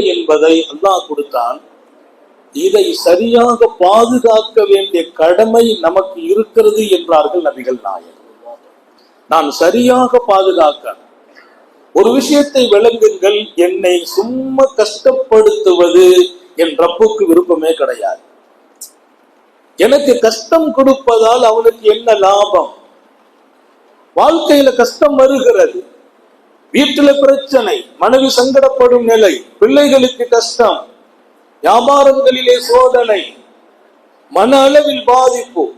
வாழ்க்கை என்பதை அல்லாஹ் கொடுத்தான். இதை சரியாக பாதுகாக்க வேண்டிய கடமை நமக்கு இருக்கிறது என்றார்கள் நபிகள் நாயகம். நான் சரியாக பாதுகாக்க ஒரு விஷயத்தை விளங்குங்கள் என்னை சும்மா கஷ்டப்படுத்துவது என் ரப்புக்கு விருப்பமே கிடையாது. எனக்கு கஷ்டம் கொடுப்பதால் அவனுக்கு என்ன லாபம்? வாழ்க்கையில கஷ்டம் வருகிறது. வீட்டுல பிரச்சனை மனைவி சங்கடப்படும் நிலை பிள்ளைகளுக்கு கஷ்டம் வியாபாரங்களிலே சோதனை மன அளவில் பாதிப்பு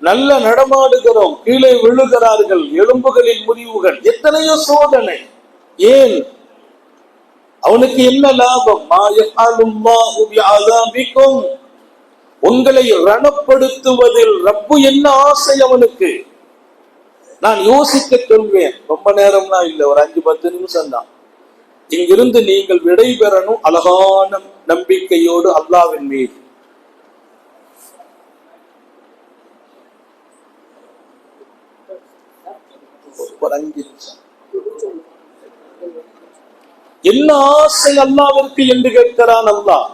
நல்ல நடமாடுகிறோம் கீழே விழுகிறார்கள் எலும்புகளின் முறிவுகள் எத்தனையோ சோதனை. ஏன்? அவனுக்கு என்ன லாபம்? மா உங்களை ரணப்படுத்துவதில் ரப்பு என்ன ஆசை அவனுக்கு? நான் யோசிக்க சொல்வேன். ரொம்ப நேரம்லாம் இல்லை. ஒரு அஞ்சு பத்து நிமிஷம் தான் இங்கிருந்து நீங்கள் விடை பெறணும். அழகான நம்பிக்கையோடு அல்லாவின் மீது. ஒரு அஞ்சு நிமிஷம். என்ன ஆசை அல்லாவிற்கு என்று கேட்கிறான் அல்லாஹ்.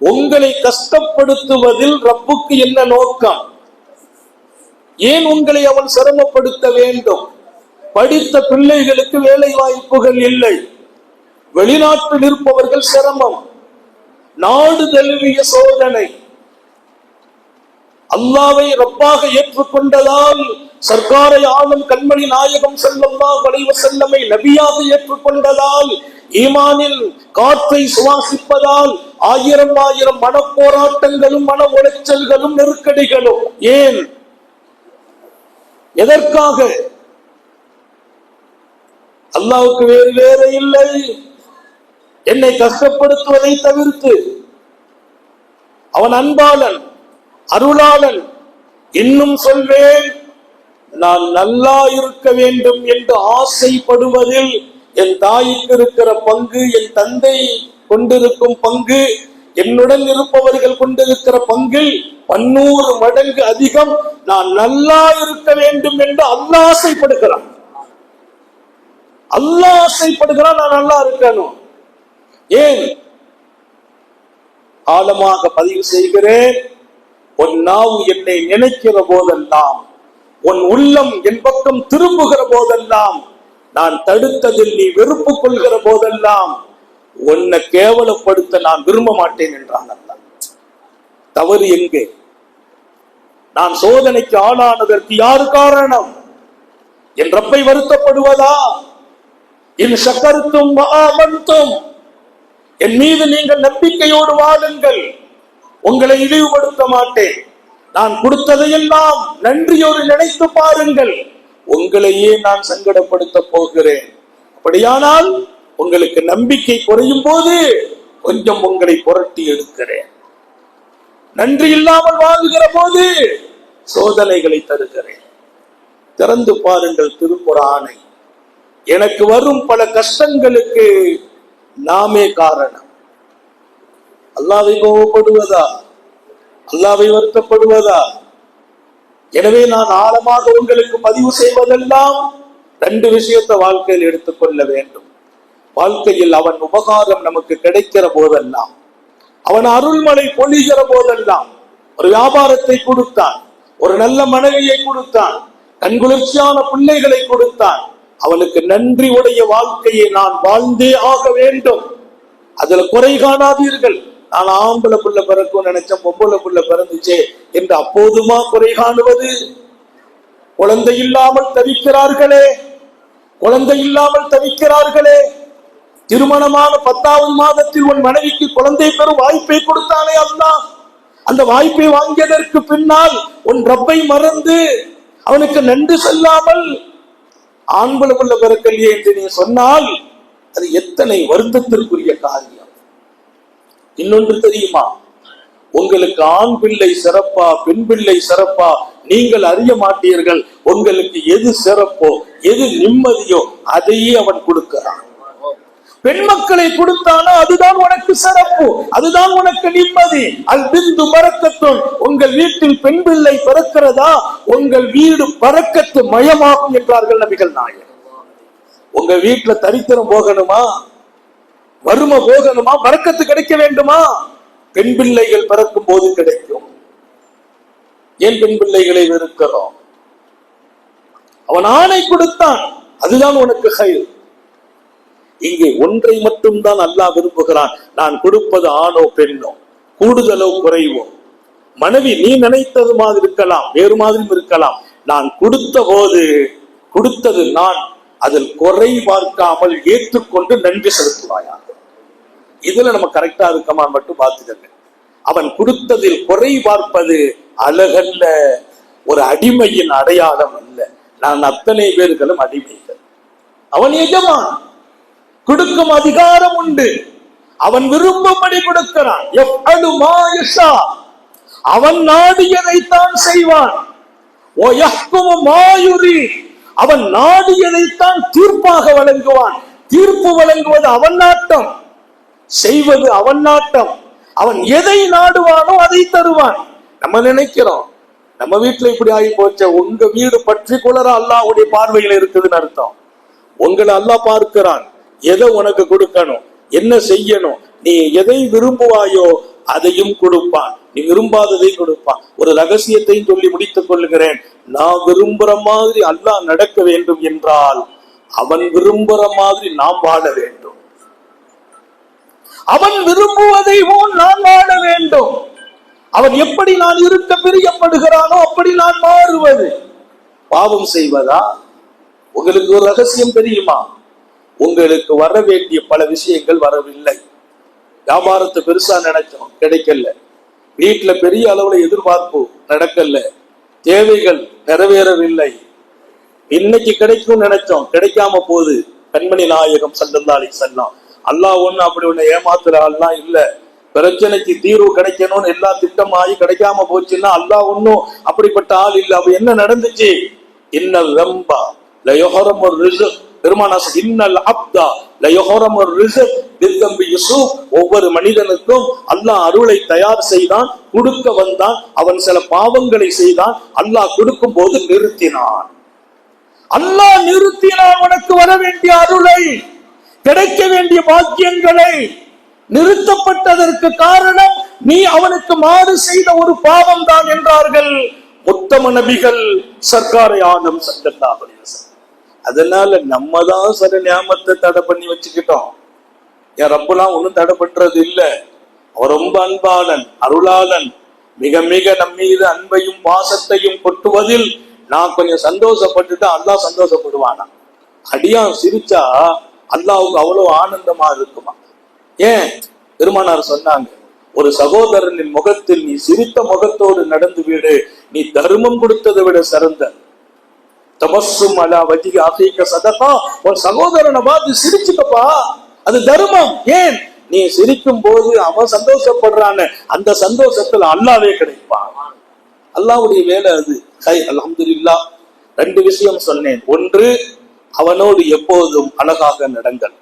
உங்களை கஷ்டப்படுத்துவதில் ரப்புக்கு என்ன நோக்கம்? ஏன் உங்களை அவன் சிரமப்படுத்த வேண்டும்? படித்த பிள்ளைகளுக்கு வேலை வாய்ப்புகள் இல்லை. வெளிநாட்டில் இருப்பவர்கள் சிரமம். நாடு தழுவிய சோதனை. அல்லாவை ரப்பாக ஏற்றுக்கொண்டதால் சர்க்காரை ஆளும் கண்மணி நாயகம் செல்லம்மா வளைவு செல்லமை நபியாக ஏற்றுக்கொண்டதால் ஈமானில் காற்றை சுவாசிப்பதால் ஆயிரம் ஆயிரம் மன போராட்டங்களும் மன உளைச்சல்களும் நெருக்கடிகளும் ஏன் எதற்காக? அல்லாவுக்கு வேறு வேறு இல்லை. என்னை கஷ்டப்படுத்துவதை தவிர்த்து அவன் அன்பாளன் அருளாளன் இன்னும் சொல்வேன் நான் நல்லா இருக்க வேண்டும் என்று ஆசைப்படுவதில் என் தாய்க்கு இருக்கிற பங்கு என் தந்தை கொண்டிருக்கும் பங்கு என்னுடன் இருப்பவர்கள் கொண்டிருக்கிற பங்கில் பன்னூறு மடங்கு அதிகம் நான் நல்லா இருக்க வேண்டும் என்று அல்லாஹ் ஆசைப்படுகிறான். அல்லாஹ் ஆசைப்படுகிறான் நான் நல்லா இருக்கணும். ஏன்? ஆழமாக பதிவு செய்கிறேன். உன் நாவு என்னை நினைக்கிற போதெல்லாம் உன் உள்ளம் என் பக்கம் திரும்புகிற போதெல்லாம் நான் தடுத்ததில் நீ வெறுப்பு கொள்கிற போதெல்லாம் உன்னை கேவலப்படுத்த நான் விரும்ப மாட்டேன் என்றான் அந்த தவறு எங்கே? நான் சோதனைக்கு ஆளானதற்கு யாரு காரணம்? என் ரப்பை வருத்தப்படுவதா? என் சக்கருத்தும் ஆமந்தும் என் மீது நீங்கள் நம்பிக்கையோடு வாழுங்கள். உங்களை இழிவுபடுத்த மாட்டேன். நான் கொடுத்ததையெல்லாம் நன்றியோடு நினைத்து பாருங்கள். உங்களையே நான் சங்கடப்படுத்த போகிறேன். அப்படியானால் உங்களுக்கு நம்பிக்கை குறையும் போது கொஞ்சம் உங்களை புரட்டி எடுக்கிறேன். நன்றி இல்லாமல் வாழுகிற போது சோதனைகளை தருகிறேன். திறந்து பாருங்கள் திருப்புராணை எனக்கு வரும் பல கஷ்டங்களுக்கு நாமே காரணம். அல்லாவை கோவப்படுவதா அல்லாவை வருத்தப்படுவதா? எனவே நான் ஆழமாக உங்களுக்கு பதிவு செய்வதெல்லாம் ரெண்டு விஷயத்தை வாழ்க்கையில் எடுத்துக்கொள்ள வேண்டும். வாழ்க்கையில் அவன் உபகாரம் நமக்கு கிடைக்கிற போதெல்லாம் அவன் அருள்மலை பொழிகிற போதெல்லாம் ஒரு வியாபாரத்தை கொடுத்தான் ஒரு நல்ல மனைவியை கொடுத்தான் கண்குளிர்ச்சியான பிள்ளைகளை கொடுத்தான். அவனுக்கு நன்றி உடைய வாழ்க்கையை நான் வாழ்ந்தே ஆக வேண்டும். அதுல குறை காணாதீர்கள். நான் ஆம்பளை புள்ள பிறக்கும் நினைச்சேன் பொம்பளை புள்ள பிறந்துச்சே என்று அப்போதுமா குறை காணுவது? குழந்தை இல்லாமல் தவிக்கிறார்களே? குழந்தை இல்லாமல் தவிக்கிறார்களே? திருமணமான பத்தாவது மாதத்தில் உன் மனைவிக்கு குழந்தை பெறும் வாய்ப்பை கொடுத்தானே அல்லா. அந்த வாய்ப்பை வாங்கியதற்கு பின்னால் உன் ரப்பை மறந்து அவனுக்கு நன்றி செல்லாமல் ஆண்களுக்குள்ள புள்ள பிறக்கலையே என்று நீ சொன்னால் அது எத்தனை வருத்தத்திற்குரிய காரியம். இன்னொன்று தெரியுமா? உங்களுக்கு ஆண் பிள்ளை சிறப்பா பெண் பிள்ளை சிறப்பா நீங்கள் அறிய மாட்டீர்கள். உங்களுக்கு எது சிறப்போ எது நிம்மதியோ அதையே அவன் கொடுக்கிறான். பெண் மக்களை கொடுத்தானா அதுதான் உனக்கு சிறப்பு அதுதான் உனக்கு நிம்மதி. அல் பிந்து பறக்கத்தும் உங்கள் வீட்டில் பெண் பிள்ளை பிறக்கிறதா? உங்கள் வீடு பறக்கத்து மயமாகும் என்றார்கள் நபிகள் நாயகம். உங்க வீட்டுல தரித்திரம் போகணுமா? வறுமை போகணுமா? பறக்கத்து கிடைக்க வேண்டுமா? பெண் பிள்ளைகள் பிறக்கும் போது கிடைக்கும். ஏன் பெண் பிள்ளைகளை வெறுக்கிறோம்? அவன் ஆணை கொடுத்தான். அதுதான் உனக்கு கயிறு. இங்கே ஒன்றை மட்டும்தான் அல்லாஹ் விரும்புகிறான். நான் கொடுப்பது ஆணோ பெண்ணோ? கூடுதலோ குறைவோ? மனைவி நீ நினைத்தது மாதிரி இருக்கலாம் வேறு மாதிரியும் இருக்கலாம். நான் கொடுத்த போது கொடுத்தது நான் அதில் குறை பார்க்காமல் ஏற்றுக்கொண்டு நன்றி செலுத்துவாயாக. இதுல நம்ம கரெக்டா இருக்கமா மட்டும் பார்த்துக்கங்க. அவன் கொடுத்ததில் குறை பார்ப்பது அழகல்ல ஒரு அடிமையின் அடையாளம் அல்ல. நான் அத்தனை பேர்களும் அடிமைகள். அவன் எஜமான். கொடுக்கும் அதிகாரம் உண்டு. அவன் விரும்பும்படி கொடுக்கிறான். அவன் நாடியதைத்தான் செய்வான். ஓ அவன் நாடியதைத்தான் தீர்ப்பாக வழங்குவான். தீர்ப்பு வழங்குவது அவன் நாட்டம். செய்வது அவன் நாட்டம். அவன் எதை நாடுவானோ அதை தருவான். நம்ம நினைக்கிறோம். நம்ம வீட்டுல இப்படி ஆகி போச்ச. உங்க வீடு பற்றி குளர அல்லாஹ்வுடைய பார்வையில் இருக்குதுன்னு அர்த்தம். உங்களை அல்லாஹ் பார்க்கிறான். எதை உனக்கு கொடுக்கணும்? என்ன செய்யணும்? நீ எதை விரும்புவாயோ அதையும் கொடுப்பான். நீ விரும்பாததை கொடுப்பான். ஒரு ரகசியத்தையும் சொல்லி முடித்துக் கொள்ளுகிறேன். நான் விரும்புற மாதிரி அல்லாஹ் நடக்க வேண்டும் என்றால் அவன் விரும்புற மாதிரி நாம் வாழ வேண்டும். அவன் விரும்புவதை போல் நான் வாழ வேண்டும். அவன் எப்படி நான் இருக்க பிரியப்படுகிறானோ அப்படி நான் மாறுவது. பாவம் செய்வதா? உங்களுக்கு ஒரு ரகசியம் தெரியுமா? உங்களுக்கு வர வேண்டிய பல விஷயங்கள் வரவில்லை. வியாபாரத்தை பெருசா நினைச்சோம் கிடைக்கல. வீட்டுல பெரிய அளவுல எதிர்பார்ப்பு நடக்கல. தேவைகள் நிறைவேறவில்லை. இன்னைக்கு கிடைக்கும் நினைச்சோம் கிடைக்காம போகுது. கண்மணி நாயகம் சண்டந்தாளி செல்லாம் அல்லாஹ் ஒண்ணு அப்படி ஒண்ணு ஏமாத்துற ஆள்லாம் இல்ல. பிரச்சனைக்கு தீர்வு கிடைக்கணும்னு எல்லா திட்டம் ஆகி கிடைக்காம போச்சுன்னா அல்லாஹ் ஒன்னும் அப்படிப்பட்ட ஆள் இல்ல. அப்ப என்ன நடந்துச்சு? இன்னல் ரம்பா லயோஹரம் ஒரு ரிசு பெருமானாஸ் இன்னல் அப்தா ஒவ்வொரு மனிதனுக்கும் அல்லாஹ் அருளை தயார் செய்தான் கொடுக்க வந்தான் அவன் சில பாவங்களை செய்தான் அல்லாஹ் கொடுக்கும் போது நிறுத்தினான். அல்லாஹ் நிறுத்தினான் உனக்கு வர வேண்டிய அருளை கிடைக்க வேண்டிய பாக்கியங்களை நிறுத்தப்பட்டதற்கு காரணம் நீ அவனுக்கு மாறு செய்த ஒரு பாவம் தான் என்றார்கள். உத்தம நபிகள் சர்க்காரை ஆனம் சங்கல்லாஹ் அதனால நம்ம தான் சில ஞாபகத்தை தடை பண்ணி வச்சுக்கிட்டோம். என் ரப்பெல்லாம் ஒண்ணும் தடை பண்றது இல்ல. அவர் ரொம்ப அன்பாளன் அருளாளன். மிக மிக நம் மீது அன்பையும் பாசத்தையும் கொட்டுவதில் நான் கொஞ்சம் சந்தோஷப்பட்டுட்டு அல்லாஹ் சந்தோஷப்படுவானா? அடியான் சிரிச்சா அல்லாவுக்கு அவ்வளவு ஆனந்தமா இருக்குமா? ஏன்? பெருமானார் சொன்னாங்க ஒரு சகோதரனின் முகத்தில் நீ சிரித்த முகத்தோடு நடந்து விடு. நீ தர்மம் கொடுத்ததை விட சிறந்த தபஸ்ஸும் அலா வஜி ஆஃபீக்க சதகா. ஒரு சகோதரனை பார்த்து சிரிச்சுக்கப்பா. அது தர்மம். ஏன்? நீ சிரிக்கும் போது அவன் சந்தோஷப்படுறான்னு. அந்த சந்தோஷத்துல அல்லாவே கிடைப்பான் அல்லாவுடைய வேலை அது. ஹை அல்ஹம்துலில்லா. ரெண்டு விஷயம் சொன்னேன். ஒன்று அவனோடு எப்போதும் அழகாக நடங்கள்.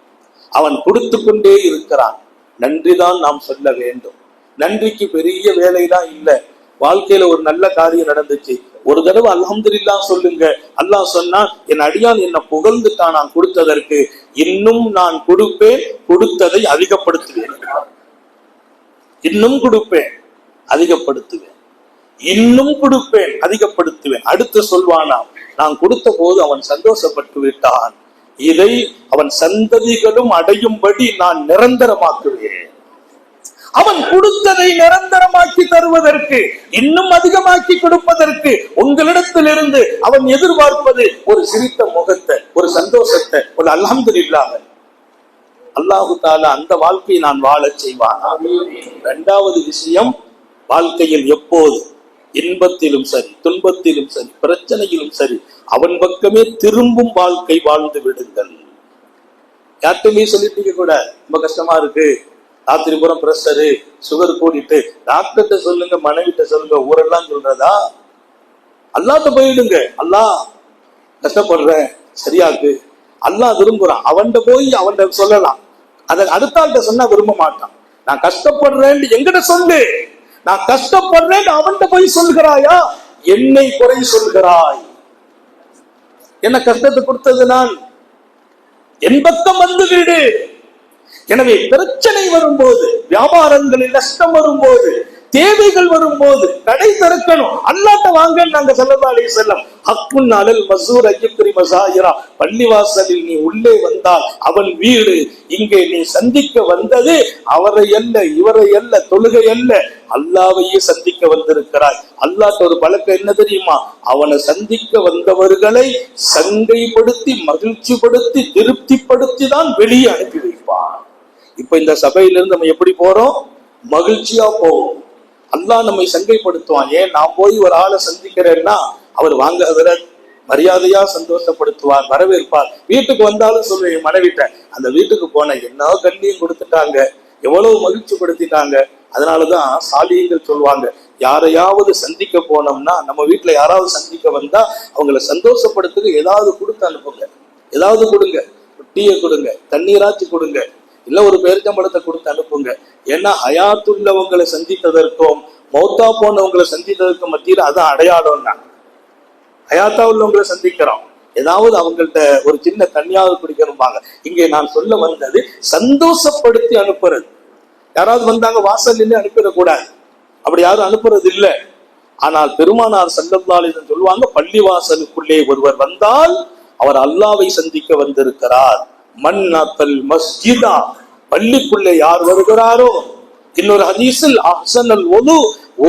அவன் கொடுத்து கொண்டே இருக்கிறான். நன்றிதான் நாம் சொல்ல வேண்டும். நன்றிக்கு பெரிய வேலைதான் இல்லை. வாழ்க்கையில ஒரு நல்ல காரியம் நடந்துச்சு. ஒரு தடவை அல்ஹம்துலில்லா சொல்லுங்க. அல்லாஹ் சொன்னா என் அடியான் என்ன புகழ்ந்துட்டான் நான் கொடுத்ததற்கு. இன்னும் நான் கொடுப்பேன் கொடுத்ததை அதிகப்படுத்துவேன். இன்னும் கொடுப்பேன் அதிகப்படுத்துவேன். இன்னும் கொடுப்பேன் அதிகப்படுத்துவேன். அடுத்து சொல்வானா நான் கொடுத்த போது அவன் சந்தோஷப்பட்டு விட்டான். இதை அவன் சந்ததிகளும் அடையும்படி நான் நிரந்தரமாக்குவேன். அவன் கொடுத்ததை நிரந்தரமாக்கி தருவதற்கு இன்னும் அதிகமாக்கி கொடுப்பதற்கு உங்களிடத்திலிருந்து அவன் எதிர்பார்ப்பது ஒரு சிரித்த முகத்தை ஒரு சந்தோஷத்தை ஒரு அல்ஹம்துலில்லாஹ். அல்லாஹு தாலா அந்த வாழ்க்கையை நான் வாழச் செய்வான். இரண்டாவது விஷயம் வாழ்க்கையில் எப்போது இன்பத்திலும் சரி துன்பத்திலும் சரி பிரச்சனையிலும் சரி அவன் பக்கமே திரும்பும் வாழ்க்கை வாழ்ந்து விடுங்கள். யார்ட்டுமே சொல்லிட்டீங்க கூட ரொம்ப கஷ்டமா இருக்கு. ராத்திரி பூரம் பிரஷரு சுகர் கூடிட்டு டாக்டர்கிட்ட சொல்லுங்க மனைவிட்ட சொல்லுங்க ஊரெல்லாம் சொல்றதா? அல்லாட்ட போயிடுங்க. அல்லாஹ் கஷ்டப்படுறேன் சரியாக்கு. அல்லாஹ் விரும்புறான். அவன்கிட்ட போய் அவன்கிட்ட சொல்லலாம். அதை அடுத்த ஆள்கிட்ட சொன்னா விரும்ப மாட்டான். நான் கஷ்டப்படுறேன்னு எங்கிட்ட சொல்லு. நான் கஷ்டப்படுறேன்னு அவன்கிட்ட போய் சொல்கிறாயா என்னை குறை சொல்கிறாய் என்ன கஷ்டத்தை கொடுத்தது நான்? என் பக்கம் வந்து வீடு. எனவே பிரச்சனை வரும்போது வியாபாரங்களில் நஷ்டம் வரும்போது தேவைகள் வரும்போது கடை திறக்கணும் அல்லாட்ட வாங்க நாங்க சல்லா அலி செல்லம் ஹக்குன் அலல் மசூர் அஜிப்ரி மசாயிரா. பள்ளிவாசலில் நீ உள்ளே வந்தால் அவன் வீடு. இங்கே நீ சந்திக்க வந்தது அவரை அல்ல இவரை அல்ல தொழுகை அல்ல. அல்லாவையே சந்திக்க வந்திருக்கிறாய். அல்லாட்ட ஒரு பழக்கம் என்ன தெரியுமா? அவனை சந்திக்க வந்தவர்களை சங்கைப்படுத்தி மகிழ்ச்சிப்படுத்தி திருப்திப்படுத்தி தான் வெளியே அனுப்பி வைப்பான். இப்போ இந்த சபையிலிருந்து நம்ம எப்படி போறோம்? மகிழ்ச்சியா போவோம். அல்லாஹ் நம்மை சங்கைப்படுத்துவான். ஏன்? நான் போய் ஒரு ஆளை சந்திக்கிறேன்னா அவர் வாங்க அதில் மரியாதையா சந்தோஷப்படுத்துவார் வரவேற்பார். வீட்டுக்கு வந்தாலும் சொல்லுவேன் மனைவிட்ட அந்த வீட்டுக்கு போன என்ன கண்ணியம் கொடுத்துட்டாங்க? எவ்வளவு மகிழ்ச்சிப்படுத்திட்டாங்க? அதனாலதான் சாலியங்கள் சொல்லுவாங்க. யாரையாவது சந்திக்க போனோம்னா நம்ம வீட்டுல யாராவது சந்திக்க வந்தா அவங்கள சந்தோஷப்படுத்துக்கு ஏதாவது கொடுத்து அனுப்புங்க. ஏதாவது கொடுங்க. டீயை கொடுங்க. தண்ணீராச்சு கொடுங்க. இல்ல ஒரு பேரிச்சம்பழத்தை கொடுத்து அனுப்புங்க. ஏன்னா ஹயாத்துள்ளவங்களை சந்தித்ததற்கும் மௌத்தா போனவங்களை சந்தித்ததற்கும் மத்தியில அதான் அடையாளம் தான் ஹயாத்தா உள்ளவங்களை சந்திக்கிறோம். ஏதாவது அவங்கள்ட்ட ஒரு சின்ன தண்ணியாவது குடிக்கணும்பாங்க இங்கே நான் சொல்ல வந்தது சந்தோஷப்படுத்தி அனுப்புறது. யாராவது வந்தாங்க வாசல் நின்று அனுப்பிடக்கூடாது அப்படி யாரும் அனுப்புறது இல்லை ஆனால் பெருமானார் சல்லல்லாலிதன் சொல்லுவாங்க பள்ளி வாசலுக்குள்ளே ஒருவர் வந்தால் அவர் அல்லாவை சந்திக்க வந்திருக்கிறார். மன்னத்தல் மஸ்ஜிதா. பள்ளிக்குள்ளே யார் வருகிறாரோ? இன்னொரு ஹதீஸில் அல் ஒது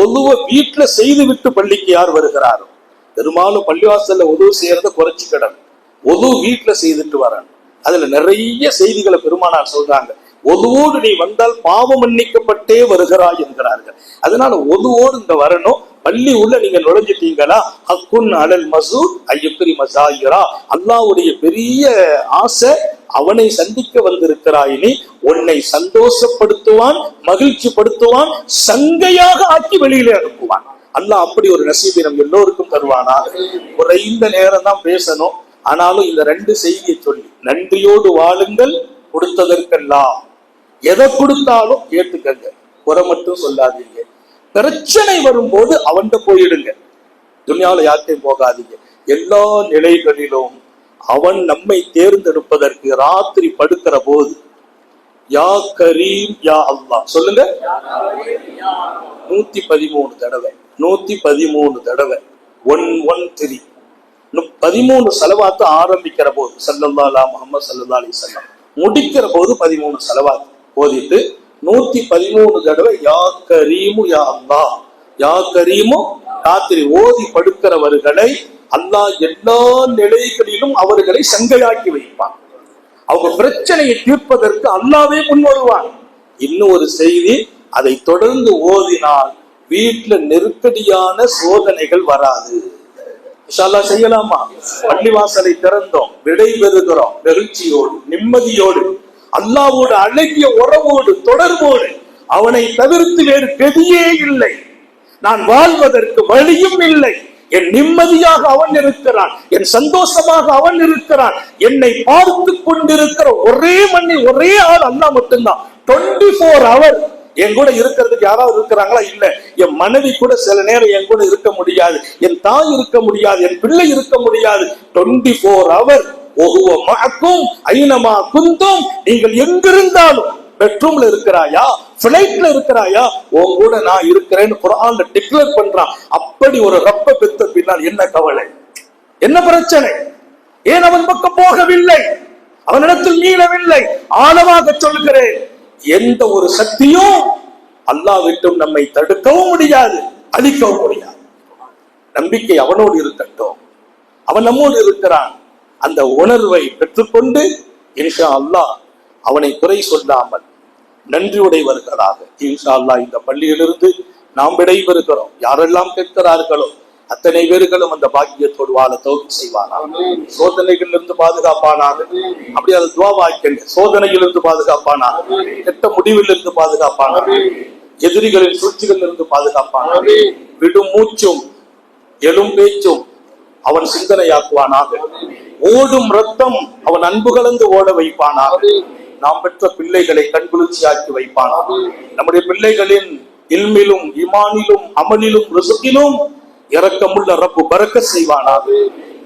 ஒதுவ வீட்டுல செய்து விட்டு பள்ளிக்கு யார் வருகிறாரோ? பெரும்பாலும் பள்ளிவாசல்ல உதவு செய்யறத குறைச்சிக்கிடணும் ஒது வீட்டுல செய்துட்டு வரணும். அதுல நிறைய செய்திகளை பெருமானார் சொல்றாங்க. ஒதுவோடு நீ வந்தால் பாவம் மன்னிக்கப்பட்டே வருகிறாய் என்கிறார்கள். அதனால ஒதுவோடு இந்த வரணும். பள்ளி உள்ள நீங்க நுழைஞ்சிட்டீங்களா? ஹக்குன் அலல் மசூத் ஐயப்பரி மசாயிரா. அல்லாவுடைய பெரிய ஆசை அவனை சந்திக்க வந்திருக்கிறாய் நீ உன்னை சந்தோஷப்படுத்துவான் மகிழ்ச்சிப்படுத்துவான் சங்கையாக ஆக்கி வெளியிலே அனுப்புவான். அல்லாஹ் அப்படி ஒரு நசீபி நம் எல்லோருக்கும் தருவானா குறைந்த நேரம் தான் பேசணும். ஆனாலும் இந்த ரெண்டு செய்தியை சொல்லி நன்றியோடு வாழுங்கள் கொடுத்ததற்கெல்லாம். எதை கொடுத்தாலும் ஏத்துக்கங்க குறை மட்டும் சொல்லாதீங்க. பிரச்சனை வரும்போது அவன்கிட்ட போயிடுங்க. துணியால யார்கிட்டையும் போகாதீங்க. எல்லா நிலைகளிலும் அவன் நம்மை தேர்ந்தெடுப்பதற்கு ராத்திரி படுக்கிற போது யா கரீம் யா அல்லாஹ். சொல்லுங்க. நூத்தி பதிமூணு தடவை நூத்தி பதிமூணு தடவை ஒன் ஒன் த்ரீ பதிமூணு செலவாத்து ஆரம்பிக்கிற போது சல்லல்லா முகமது சல்லா அலி சொல்லம் முடிக்கிற போது பதிமூணு செலவாத்து ஓதிட்டு நூத்தி பதிமூணு தடவை யா கரீமு யா அல்லா யா கரீமு ராத்திரி ஓதி படுக்கிறவர்களை அல்லாஹ் எல்லா நிலைகளிலும் அவர்களை சங்கையாக்கி வைப்பான். அவங்க பிரச்சனையை தீர்ப்பதற்கு அல்லாவே முன் வருவான் இன்னும் ஒரு செய்தி அதை தொடர்ந்து ஓதினால் வீட்டுல நெருக்கடியான சோதனைகள் வராது. செய்யலாமா? பள்ளிவாசலை திறந்தோம் விடை பெறுகிறோம் நிம்மதியோடு அல்லாவோடு அழகிய உறவோடு தொடர்போடு. அவனை தவிர்த்து வேறு கதியே இல்லை. நான் வாழ்வதற்கு வழியும் இல்லை. என் நிம்மதியாக அவன் இருக்கிறான் என் சந்தோஷமாக அவன் இருக்கிறான் என்னை பார்த்து கொண்டிருக்கிற ஒரே மண்ணி ஒரே ஆள் அல்லா மட்டும்தான். டுவெண்ட்டி ஃபோர் அவர் என் கூட இருக்கிறதுக்கு யாராவது இருக்கிறாங்களா? இல்ல. என் மனைவி கூட சில நேரம் என் கூட இருக்க முடியாது. என் தாய் இருக்க முடியாது. என் பிள்ளை இருக்க முடியாது. டுவெண்ட்டி ஃபோர் அவர் ஒவ்வொரு மாக்கும் ஐனமா குந்தும். நீங்கள் எங்கிருந்தாலும் பெட்ரூம்ல இருக்கிறாயா? பிளைட்ல இருக்கிறாயா? உன் கூட நான் இருக்கிறேன்னு குரான்ல டிக்ளேர் பண்றான். அப்படி ஒரு ரப்ப பெத்த பின்னால் என்ன கவலை? என்ன பிரச்சனை? ஏன் அவன் பக்கம் போகவில்லை? அவனிடத்தில் மீளவில்லை? ஆழமாக சொல்கிறேன் எந்த ஒரு சக்தியும் அல்லாஹ் விட்டும் நம்மை தடுக்கவும் முடியாது அழிக்கவும் முடியாது. நம்பிக்கை அவனோடு இருக்கட்டும். அவன் நம்மோடு இருக்கிறான். அந்த உணர்வை பெற்றுக்கொண்டு இன்ஷா அல்லாஹ் அவனை குறை சொல்லாமல் நன்றியுடையவர்களாக. இன்ஷா அல்லாஹ் இந்த பள்ளியிலிருந்து நாம் விடைபெறுகிறோம். யாரெல்லாம் கேட்கிறார்களோ அத்தனை பேர்களும் அந்த பாக்கியத்தோடு வாழ தோல்வி செய்வானா சோதனைகளிலிருந்து பாதுகாப்பானாக. அப்படி அது துவாவாக்கல் சோதனையில் இருந்து பாதுகாப்பானாக. கெட்ட முடிவில் இருந்து பாதுகாப்பானாக. எதிரிகளின் சூழ்ச்சிகளில் இருந்து பாதுகாப்பானாக. விடும் மூச்சும் எழும் பேச்சும் அவன் சிந்தனையாக்குவானாக. ஓடும் ரத்தம் அவன் அன்பு கலந்து ஓட வைப்பானாக. நாம் பெற்ற பிள்ளைகளை கண்குளிர்ச்சியாக்கி வைப்பானாக. நம்முடைய பிள்ளைகளின் இல்மிலும் இமானிலும் அமலிலும் ரிசுக்கிலும் இறக்கமுள்ள ரப்பு பறக்க செய்வானாக.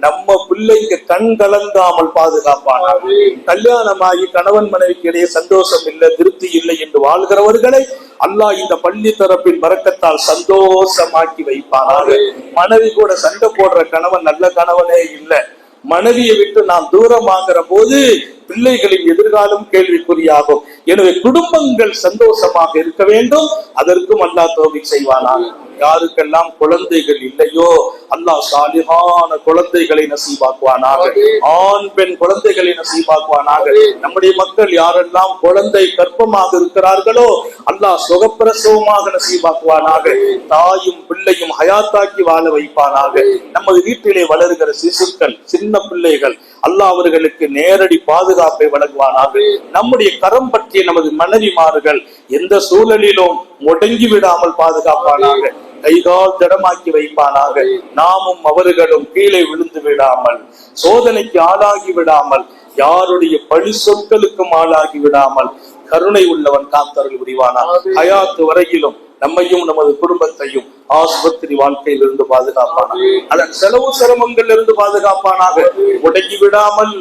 நம்ம பிள்ளைங்க கண் கலங்காமல் பாதுகாப்பானாக. கல்யாணமாகி கணவன் மனைவிக்கு இடையே சந்தோஷம் இல்லை திருப்தி இல்லை என்று வாழ்கிறவர்களை அல்லாஹ் இந்த பள்ளி தரப்பின் வரக்கத்தால் சந்தோஷமாக்கி வைப்பானாக. மனைவி கூட சண்டை போடுற கணவன் நல்ல கணவனே இல்லை. மனைவியை விட்டு நாம் தூரமாகிற போது பிள்ளைகளின் எதிர்காலம் கேள்விக்குறியாகும். எனவே குடும்பங்கள் சந்தோஷமாக இருக்க வேண்டும். அதற்கும் அல்லா தோல்வி செய்வானாக. யாருக்கெல்லாம் குழந்தைகள் இல்லையோ அல்லாஹ் சாலிகான குழந்தைகளை நசீபாக்குவானாக. ஆண் பெண் குழந்தைகளை நசீபாக்குவானாக. நம்முடைய மக்கள் யாரெல்லாம் குழந்தை கர்ப்பமாக இருக்கிறார்களோ அல்லாஹ் சுகப்பிரசவமாக நசீபாக்குவானாக. தாயும் பிள்ளையும் ஹயாத்தாக்கி வாழ வைப்பானாக. நமது வீட்டிலே வளர்கிற சிசுக்கள் சின்ன பிள்ளைகள் அல்லாஹ் அவர்களுக்கு நேரடி பாதுகாப்பை வழங்குவானாக. நம்முடைய கரம் பற்றிய நமது மனைவிமார்கள் எந்த சூழலிலும் முடங்கி விடாமல் பாதுகாப்பானாக. கைகால் திடமாக்கி வைப்பானாக நாமும் அவர்களும் கீழே விழுந்து விடாமல் சோதனைக்கு ஆளாகி விடாமல் யாருடைய பழி சொற்களுக்கும் ஆளாகி விடாமல் கருணை உள்ளவன் காத்தருள் புரிவானாக ஹயாத்து வரையிலும் நம்மையும் நமது குடும்பத்தையும் ஆஸ்பத்திரி வாழ்க்கையில் இருந்து பாதுகாப்பானாக அதன் செலவு சிரமங்கள் இருந்து பாதுகாப்பானாக முடங்கி விடாமல்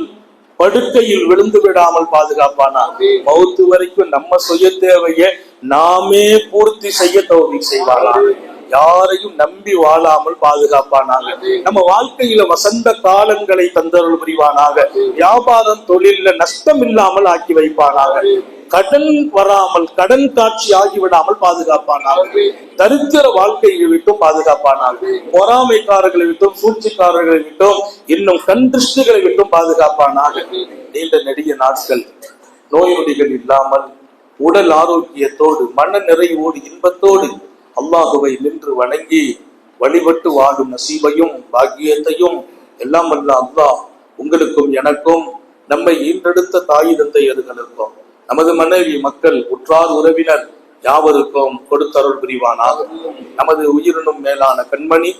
படுக்கையில் விழுந்து விடாமல் பாதுகாப்பானாக மௌத்து வரைக்கும் நம்ம சுய தேவையை நாமே பூர்த்தி செய்ய தோல்வி செய்வானாக யாரையும் நம்பி வாழாமல் பாதுகாப்பானாக. நம்ம வாழ்க்கையில வசந்த காலங்களை தந்தருள் புரிவானாக. வியாபாரம் தொழில நஷ்டம் இல்லாமல் ஆக்கி வைப்பானாக. கடன் வராமல் கடன் காட்சி ஆகிவிடாமல் பாதுகாப்பானாக. தரித்திர வாழ்க்கையை விட்டும் பாதுகாப்பானாக. பொறாமைக்காரர்களை விட்டும் சூழ்ச்சிக்காரர்களை விட்டும் இன்னும் கண் திருஷ்டிகளை விட்டும் பாதுகாப்பானாக. நீண்ட நெடிய நாட்கள் நோய் நொடிகள் இல்லாமல் உடல் ஆரோக்கியத்தோடு மன நிறைவோடு இன்பத்தோடு அல்லாஹுவை நின்று வணங்கி வழிபட்டு வாழும் நசீபையும் பாக்கியத்தையும் எல்லாம் அல்ல அல்லாஹ் உங்களுக்கும் எனக்கும் நம்மை ஈன்றெடுத்த தாய் தந்தையர்களுக்கும் நமது மனைவி மக்கள் உற்றார் உறவினர் யாவருக்கும் கொடுத்தருள் புரிவானாக. நமது உயிரினும் மேலான கண்மணி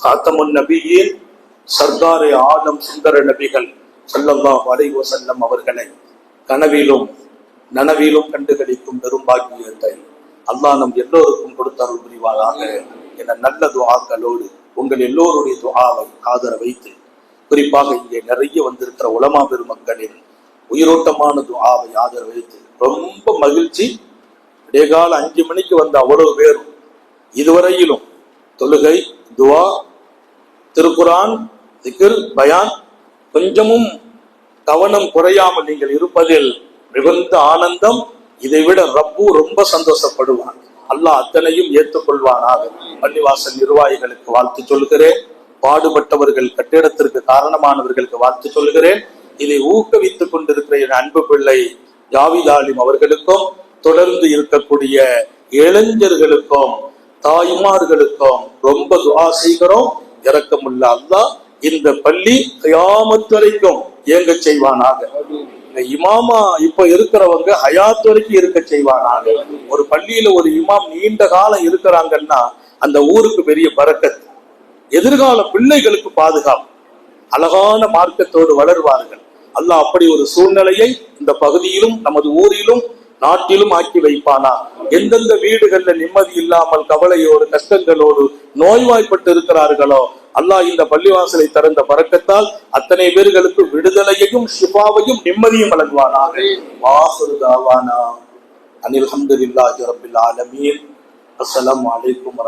காத்தமுன் நபியின் சர்தாரே ஆலம் சுந்தர நபிகள் சொல்லல்லா வரைவசல்லம் அவர்களை கனவிலும் நனவிலும் கண்டுகளிக்கும் பெரும் பாக்கியத்தை அல்லாஹ் நம் எல்லோருக்கும் கொடுத்தருள் புரிவாராக. என நல்ல துவாக்களோடு உங்கள் எல்லோருடைய துவாவை ஆதரவு வைத்து குறிப்பாக இங்கே நிறைய வந்திருக்கிற உலமா பெருமக்களின் உயிரோட்டமான துவாவை ஆதரவு வைத்து ரொம்ப மகிழ்ச்சி. விடியகால அஞ்சு மணிக்கு வந்த அவ்வளவு பேரும் இதுவரையிலும் தொழுகை துவா திருக்குரான் திக்ர் பயான் கொஞ்சமும் கவனம் குறையாமல் நீங்கள் இருப்பதில் மிகுந்த ஆனந்தம் இதைவிட ரப்பு ரொம்ப சந்தோஷப்படுவான். அல்லாஹ் அத்தனையும் ஏற்றுக்கொள்வானாக. பள்ளிவாசல் நிர்வாகிகளுக்கு வாழ்த்து சொல்கிறேன் பாடுபட்டவர்கள் கட்டிடத்திற்கு காரணமானவர்களுக்கு வாழ்த்து சொல்கிறேன் இதை ஊக்குவித்துக் கொண்டிருக்கிற என் அன்பு பிள்ளை ஜாவித் ஆலிம் அவர்களுக்கும் தொடர்ந்து இருக்கக்கூடிய இளைஞர்களுக்கும் தாய்மார்களுக்கும் ரொம்ப துவா செய்கிறோம். இறக்கமுள்ள அல்லாஹ் இந்த பள்ளி கயாமத் வரைக்கும் இயங்க செய்வானாக. இந்த இமாமா இப்ப இருக்கிறவங்க ஹயாத் வரைக்கும் இருக்க செய்வானாக ஒரு பள்ளியில ஒரு இமாம் நீண்ட காலம் இருக்கிறாங்கன்னா அந்த ஊருக்கு பெரிய பறக்கத். எதிர்கால பிள்ளைகளுக்கு பாதுகாப்பு. அழகான மார்க்கத்தோடு வளர்வார்கள். அல்லாஹ் அப்படி ஒரு சூழ்நிலையை இந்த பகுதியிலும் நமது ஊரிலும் நாட்டிலும் ஆக்கி வைப்பானா? எந்தெந்த வீடுகள்ல நிம்மதி இல்லாமல் கவலையோடு கஷ்டங்களோடு நோய்வாய்ப்பட்டு இருக்கிறார்களோ அல்லாஹ் இந்த பள்ளிவாசலை திறந்த பறக்கத்தால் அத்தனை பேர்களுக்கு விடுதலையையும் சிபாவையும் நிம்மதியும் வழங்குவானா வாசுரு தாவானா. அனில் அஹமதுல்லாஹி ரபில் ஆலமீன். அஸ்ஸலாமு அலைக்கும்